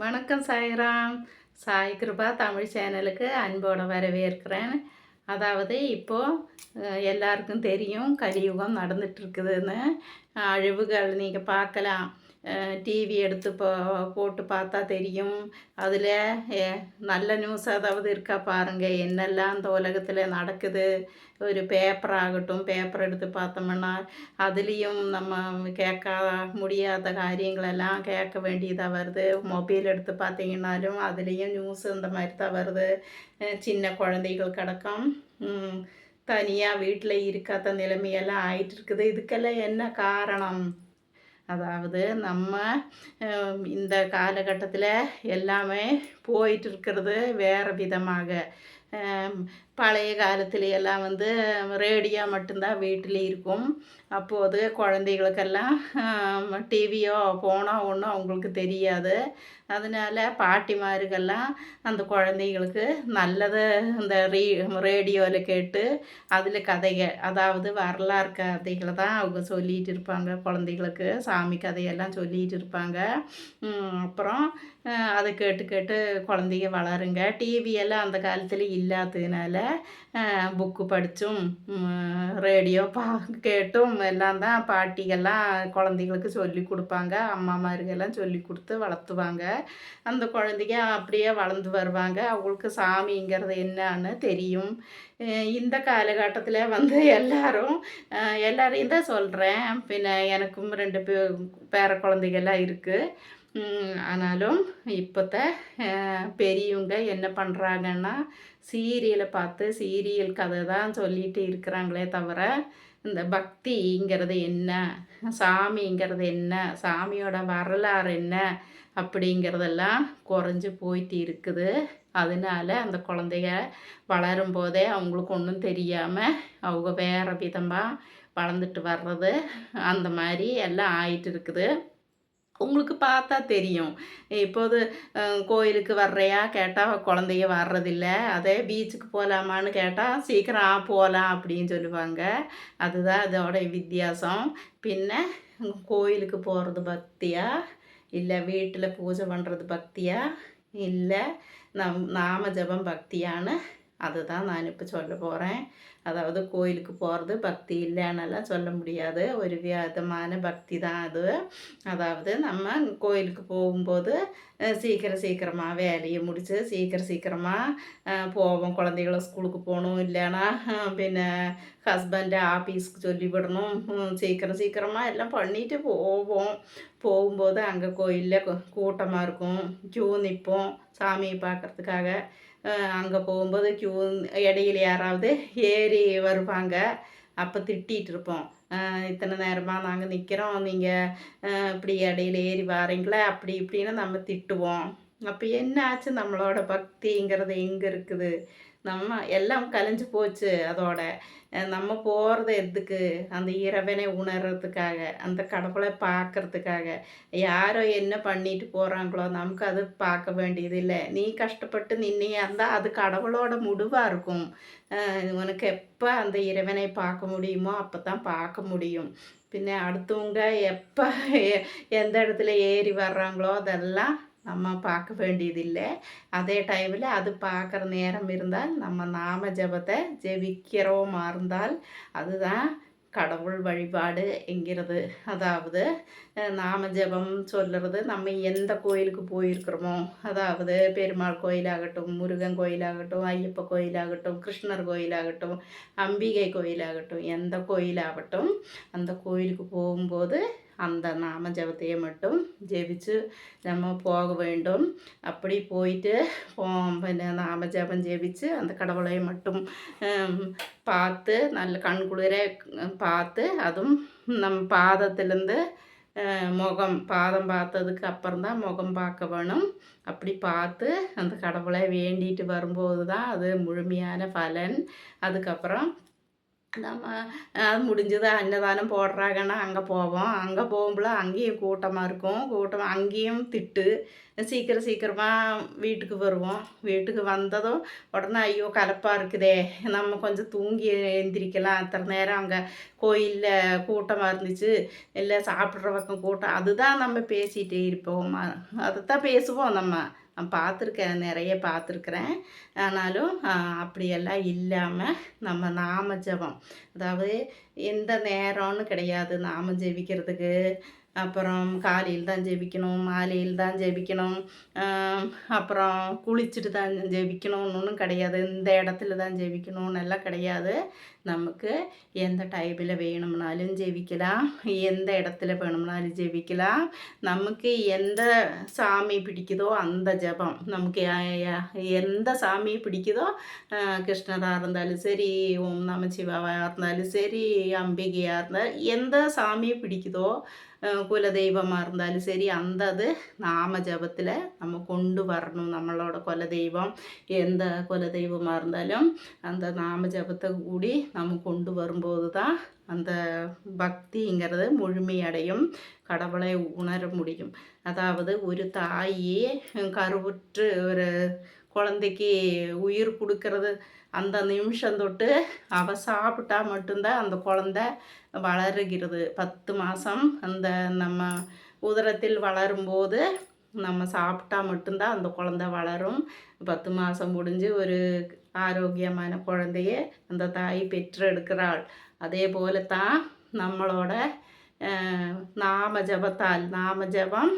வணக்கம் சாய்ராம். சாய் கிருபா தமிழ் சேனலுக்கு அன்போடு வரவேற்கிறேன். அதாவது இப்போது எல்லாருக்கும் தெரியும் கலியுகம் நடந்துட்டு இருக்குதுன்னு. அழிவுகள் நீங்கள் பார்க்கலாம். டிவி எடுத்து போ போட்டு பார்த்தா தெரியும். அதில் நல்ல நியூஸ் அதாவது இருக்கா பாருங்கள் என்னெல்லாம் இந்த உலகத்தில் நடக்குது. ஒரு பேப்பர் ஆகட்டும் பேப்பர் எடுத்து பார்த்தோம்னா அதுலேயும் நம்ம கேட்க முடியாத காரியங்களெல்லாம் கேட்க வேண்டியதாக வருது. மொபைல் எடுத்து பார்த்தீங்கன்னாலும் அதுலேயும் நியூஸ் இந்த மாதிரி தான் வருது. சின்ன குழந்தைகள் கிடக்கும். தனியாக வீட்டில் இருக்காத நிலைமையெல்லாம் ஆயிட்டு இருக்குது இதுக்கெல்லாம் என்ன காரணம்? அதாவது நம்ம இந்த காலகட்டத்தில் எல்லாமே போயிட்டு இருக்கிறது வேறு விதமாக. பழைய காலத்துல எல்லாம் வந்து ரேடியோ மட்டும்தான் வீட்டில் இருக்கும். அப்போது குழந்தைகளுக்கெல்லாம் டிவியோ ஃபோனோ ஒன்றும் அவங்களுக்கு தெரியாது. அதனால் பாட்டிமாருக்கெல்லாம் அந்த குழந்தைகளுக்கு நல்லது இந்த ரீ ரேடியோவில் கேட்டு அதில் கதைகள் அதாவது வரலாறு கதைகளை தான் அவங்க சொல்லிகிட்டு இருப்பாங்க. குழந்தைகளுக்கு சாமி கதையெல்லாம் சொல்லிகிட்டு இருப்பாங்க. அப்புறம் அதை கேட்டு கேட்டு குழந்தைங்க வளருங்க. டிவியெல்லாம் அந்த காலத்தில் இல்லாததுனால புக்கு படித்தும் ரேடியோ பா கேட்டும். எல்லாம் தான் பாட்டிகள்லாம் குழந்தைங்களுக்கு சொல்லி கொடுப்பாங்க. அம்மாமாருக்கெல்லாம் சொல்லி கொடுத்து வளர்த்துவாங்க. அந்த குழந்தைங்க அப்படியே வளர்ந்து வருவாங்க. அவங்களுக்கு சாமிங்கிறது என்னன்னு தெரியும். இந்த காலகட்டத்தில் வந்து எல்லாரும் எல்லாரையும் தான் சொல்கிறேன் பின்ன எனக்கும் ரெண்டு பேர குழந்தைகள்லாம் இருக்குது ஆனாலும் இப்போத்த பெரியவங்க என்ன பண்ணுறாங்கன்னா சீரியலை பார்த்து சீரியல் கதை தான் சொல்லிட்டு இருக்கிறாங்களே தவிர இந்த பக்திங்கிறது என்ன? சாமிங்கிறது என்ன? சாமியோட வரலாறு என்ன? அப்படிங்கிறதெல்லாம் குறைஞ்சி போயிட்டு இருக்குது. அதனால அந்த குழந்தைய வளரும் போதே அவங்களுக்கு ஒன்றும் தெரியாமல் அவங்க வேறு விதமாக வளர்ந்துட்டு வர்றது அந்த மாதிரி எல்லாம் ஆயிட்டு இருக்குது. உங்களுக்கு பார்த்தா தெரியும். இப்போது கோயிலுக்கு வர்றையா? கேட்டால் குழந்தைய வர்றதில்ல. அதே பீச்சுக்கு போகலாமான்னு கேட்டால் சீக்கிரம் போகலாம் அப்படின்னு சொல்லுவாங்க. அதுதான் அதோட வித்தியாசம். பின்ன கோயிலுக்கு போகிறது பக்தியா? இல்லை வீட்டில் பூஜை பண்ணுறது பக்தியா? இல்லை நம் நாம ஜபம் பக்தியான்னு அதுதான் நான் இப்போ சொல்ல போகிறேன் அதாவது கோயிலுக்கு போகிறது பக்தி இல்லைன்னெல்லாம் சொல்ல முடியாது. ஒரு விதமான பக்தி தான் அது. அதாவது நம்ம கோயிலுக்கு போகும்போது சீக்கிரம் சீக்கிரமாக வேலையை முடித்து சீக்கிரம் சீக்கிரமாக போவோம். குழந்தைகள ஸ்கூலுக்கு போகணும். இல்லைன்னா பின்ன ஹஸ்பண்டை ஆஃபீஸ்க்கு சொல்லி விடணும். சீக்கிரம் சீக்கிரமாக எல்லாம் பண்ணிட்டு போவோம். போகும்போது அங்கே கோயிலில் கூட்டமாக இருக்கும். க்யூ நிற்போம் சாமியை பார்க்குறதுக்காக. அங்கே போகும்போது க்யூ இடையில யாராவது ஏறி வருவாங்க. அப்போ திட்டிகிட்டு இருப்போம். இத்தனை நேரமாக நாங்கள் நிற்கிறோம் நீங்கள் இப்படி இடையில ஏறி வாரீங்களே அப்படி இப்படின்னு நம்ம திட்டுவோம். அப்போ என்ன ஆச்சு நம்மளோட பக்திங்கிறது எங்கே இருக்குது? நம்ம எல்லாம் கலைஞ்சு போச்சு அதோட. நம்ம போகிறது எதுக்கு? அந்த இறைவனை உணர்றதுக்காக அந்த கடவுளை பார்க்கறதுக்காக. யாரோ என்ன பண்ணிட்டு போகிறாங்களோ நமக்கு அது பார்க்க வேண்டியது இல்லை. நீ கஷ்டப்பட்டு நின்னையாக இருந்தால் அது கடவுளோட முடிவாக இருக்கும். உனக்கு எப்போ அந்த இறைவனை பார்க்க முடியுமோ அப்போ தான் பார்க்க முடியும். பின்ன அடுத்தவங்க எப்போ எந்த இடத்துல ஏறி வர்றாங்களோ அதெல்லாம் நம்ம பார்க்க வேண்டியதில்லை. அதே டைமில் அது பார்க்குற நேரம் இருந்தால் நம்ம நாம ஜபத்தை ஜெபிக்கிறோமா இருந்தால் அதுதான் கடவுள் வழிபாடு என்கிறது. அதாவது நாம ஜபம் சொல்கிறது நம்ம எந்த கோயிலுக்கு போயிருக்கிறோமோ அதாவது பெருமாள் கோயிலாகட்டும் முருகன் கோயிலாகட்டும் ஐயப்ப கோயிலாகட்டும் கிருஷ்ணர் கோயிலாகட்டும் அம்பிகை கோயிலாகட்டும் எந்த கோயிலாகட்டும் அந்த கோயிலுக்கு போகும்போது அந்த நாம ஜபத்தையே மட்டும் ஜெபிச்சு நம்ம போக வேண்டும் அப்படி போயிட்டு പിന്നെ நாம ஜபம் ஜெபிச்சு அந்த கடவுளை மட்டும் பார்த்து நல்ல கண் குளிர பார்த்து அதுவும் நம் பாதத்துலேருந்து முகம் பாதம் பார்த்ததுக்கு அப்புறம் தான் முகம் பார்க்க வேணும் அப்படி பார்த்து அந்த கடவுளை வேண்டிட்டு வரும்போது தான் அது முழுமையான பலன் அதுக்கப்புறம் நம்ம அது முடிஞ்சது அன்னதானம் போடுறாங்கன்னா அங்கே போவோம். அங்கே போகும்போது அங்கேயும் கூட்டமாக இருக்கும். கூட்டம் அங்கேயும் திட்டு. சீக்கிரம் சீக்கிரமாக வீட்டுக்கு வருவோம். வீட்டுக்கு வந்ததும் உடனே ஐயோ கலப்பாக இருக்குதே. நம்ம கொஞ்சம் தூங்கி எந்திரிக்கலாம். அத்தனை நேரம் அங்கே கோயிலில் கூட்டமாக இருந்துச்சு. இல்லை சாப்பிட்ற பக்கம் கூட்டம். அதுதான் நம்ம பேசிகிட்டே இருப்போம். அதை பேசுவோம் நம்ம. நான் பார்த்துருக்கேன் நிறைய பார்த்துருக்குறேன். ஆனாலும் அப்படியெல்லாம் இல்லாமல் நம்ம நாம ஜபம். அதாவது எந்த நேரம்னு கிடையாது. நாம ஜெபிக்கிறதுக்கு அப்புறம் காலையில் தான் ஜெபிக்கணும் மாலையில் தான் ஜெபிக்கணும் அப்புறம் குளிச்சுட்டு தான் ஜெபிக்கணும்னு ஒன்றும் கிடையாது இந்த இடத்துல தான் ஜெபிக்கணும்னு எல்லாம் கிடையாது நமக்கு எந்த டைமில் வேணும்னாலும் ஜெபிக்கலாம் எந்த இடத்துல வேணும்னாலும் ஜெபிக்கலாம் நமக்கு எந்த சாமி பிடிக்குதோ அந்த ஜபம் நமக்கு எந்த சாமி பிடிக்குதோ கிருஷ்ணராக இருந்தாலும் சரி ஓம் நமச்சிவாவாக இருந்தாலும் சரி அம்பிகையாக இருந்தாலும் எந்த சாமி பிடிக்குதோ குலதெய்வமாக இருந்தாலும் சரி அந்த அது நாம ஜபத்தில் நம்ம கொண்டு வரணும். நம்மளோட குலதெய்வம் எந்த குலதெய்வமாக இருந்தாலும் அந்த நாமஜபத்தை கூடி நம்ம கொண்டு வரும்போது தான் அந்த பக்திங்கிறது முழுமையடையும் கடவுளை உணர முடியும். அதாவது ஒரு தாயே கருவுற்று ஒரு குழந்தைக்கு உயிர் கொடுக்கறது அந்த நிமிஷம் தொட்டு அவள் சாப்பிட்டா மட்டும்தான் அந்த குழந்த வளருகிறது. பத்து மாதம் அந்த நம்ம உதரத்தில் வளரும்போது நம்ம சாப்பிட்டா மட்டும்தான் அந்த குழந்த வளரும். பத்து மாதம் முடிஞ்சு ஒரு ஆரோக்கியமான குழந்தைய அந்த தாய் பெற்றெடுக்கிறாள். அதே போல தான் நம்மளோட நாம ஜபத்தால் நாம ஜபம்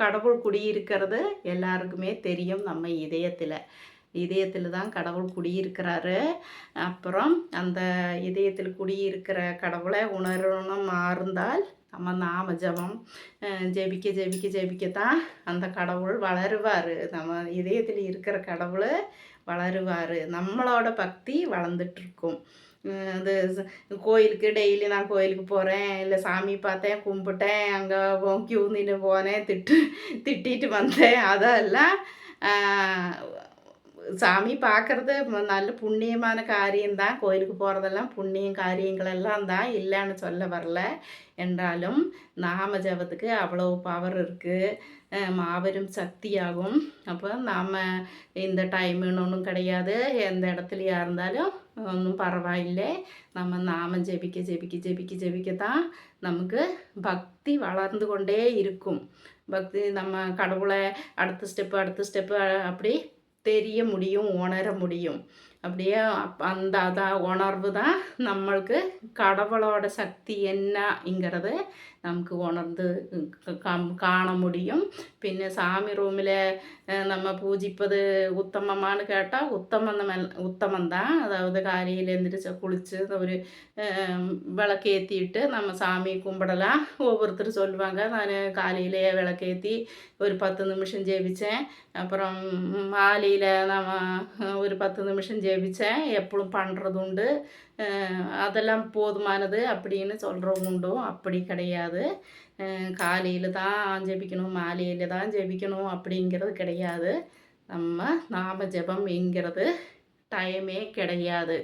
கடவுள் குடியிருக்கிறது எல்லாருக்குமே தெரியும் நம்ம இதயத்தில். இதயத்தில் தான் கடவுள் குடியிருக்கிறாரு. அப்புறம் அந்த இதயத்தில் குடியிருக்கிற கடவுளை உணரணும் மாறுந்தால் நம்ம நாம ஜபம் ஜெபிக்க ஜெபிக்க ஜெபிக்க தான் அந்த கடவுள் வளருவார். நம்ம இதயத்தில் இருக்கிற கடவுள் வளருவார். நம்மளோட பக்தி வளர்ந்துட்டுருக்கும் அது கோயிலுக்கு டெய்லி நான் கோயிலுக்கு போகிறேன் இல்லை சாமி பார்த்தேன் கும்பிட்டேன் அங்கே கியூ நின்று போனேன் திட்டு திட்டிட்டு வந்தேன். அதெல்லாம் சாமி பார்க்குறது நல்ல புண்ணியமான காரியம்தான் கோயிலுக்கு போகிறதெல்லாம் புண்ணியம் காரியங்களெல்லாம் தான் இல்லைன்னு சொல்ல வரல என்றாலும் நாம ஜபத்துக்கு அவ்வளோ பவர் இருக்குது மாபெரும் சக்தியாகும் அப்போ நாம் இந்த டைமுன்னு ஒன்றும் கிடையாது எந்த இடத்துலையா இருந்தாலும் ஒன்றும் பரவாயில்லை நம்ம நாம ஜெபிக்க ஜெபிக்க ஜெபிக்க ஜெபிக்க தான் நமக்கு பக்தி வளர்ந்து கொண்டே இருக்கும் பக்தி நம்ம கடவுளை அடுத்த ஸ்டெப்பு அடுத்த ஸ்டெப்பு அப்படி தெரிய முடியும் உணர முடியும். அப்படியே அந்த அதான் உணர்வு தான் நம்மளுக்கு கடவுளோட சக்தி என்னங்கிறது நமக்கு உணர்ந்து காண முடியும். பின்ன சாமி ரூமில் நம்ம பூஜிப்பது உத்தமமானு கேட்டால் உத்தமம் உத்தமந்தான் அதாவது காலையில் எழுந்திரிச்சு குளித்து ஒரு விளக்கேற்றிட்டு நம்ம சாமி கும்பிடலாம் ஒவ்வொருத்தர் சொல்லுவாங்க நான் காலையிலேயே விளக்கேற்றி ஒரு பத்து நிமிஷம் ஜெபித்தேன் அப்புறம் மாலையில் நம்ம ஒரு பத்து நிமிஷம் ஜெபித்தேன் எப்பளும் பண்ணுறது உண்டு. அதெல்லாம் போதுமானது அப்படின்னு சொல்கிறவங்க உண்டும் அப்படி கிடையாது. காலையில் தான் ஜெபிக்கணும் மாலையில் தான் ஜெபிக்கணும் அப்படிங்கிறது கிடையாது. நம்ம நாம ஜெபம் என்கிறது டைமே கிடையாது.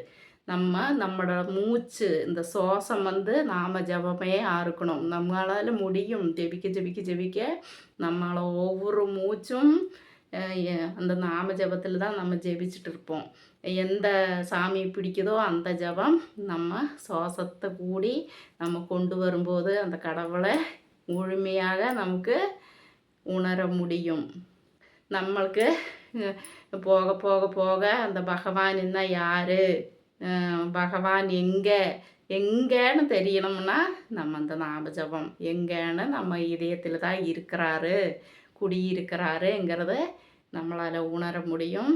நம்ம நம்மளோட மூச்சு இந்த சுவாசம் வந்து நாம ஜபமே ஆறுக்கணும். நம்மளால் முடியும். ஜெபிக்க ஜெபிக்க ஜெபிக்க நம்மளோட ஒவ்வொரு மூச்சும் அந்த நாம ஜபத்தில் தான் நம்ம ஜெபிச்சுட்டு இருப்போம் எந்த சாமி பிடிக்குதோ அந்த ஜபம் நம்ம சுவாசத்தை கூடி நம்ம கொண்டு வரும்போது அந்த கடவுளை முழுமையாக நமக்கு உணர முடியும். நம்மளுக்கு போக போக போக அந்த பகவான் என்ன யார்? பகவான் எங்கே? எங்கேன்னு தெரியணும்னா நம்ம அந்த நாமஜபம் எங்கேன்னு நம்ம இதயத்தில் தான் இருக்கிறாரு குடியிருக்கிறாருங்கிறத நம்மளால் உணர முடியும்.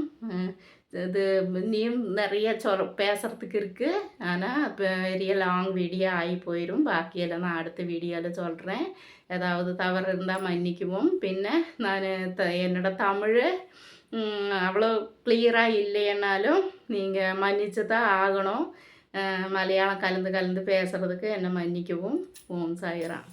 இது இன்னும் நிறைய சொல் பேசுகிறதுக்கு இருக்குது ஆனால் பெரிய லாங் வீடியோ ஆகி போயிடும் பாக்கியெல்லாம் நான் அடுத்த வீடியோவில் சொல்கிறேன் ஏதாவது தவறு இருந்தால் மன்னிக்குவோம். பின்ன நான் த என்னோட தமிழ் அவ்வளோ கிளியராக இல்லைன்னாலும் நீங்கள் மன்னிச்சு தான் ஆகணும். மலையாளம் கலந்து கலந்து பேசுகிறதுக்கு என்னை மன்னிக்கவும். ஓம் சாயிராம்.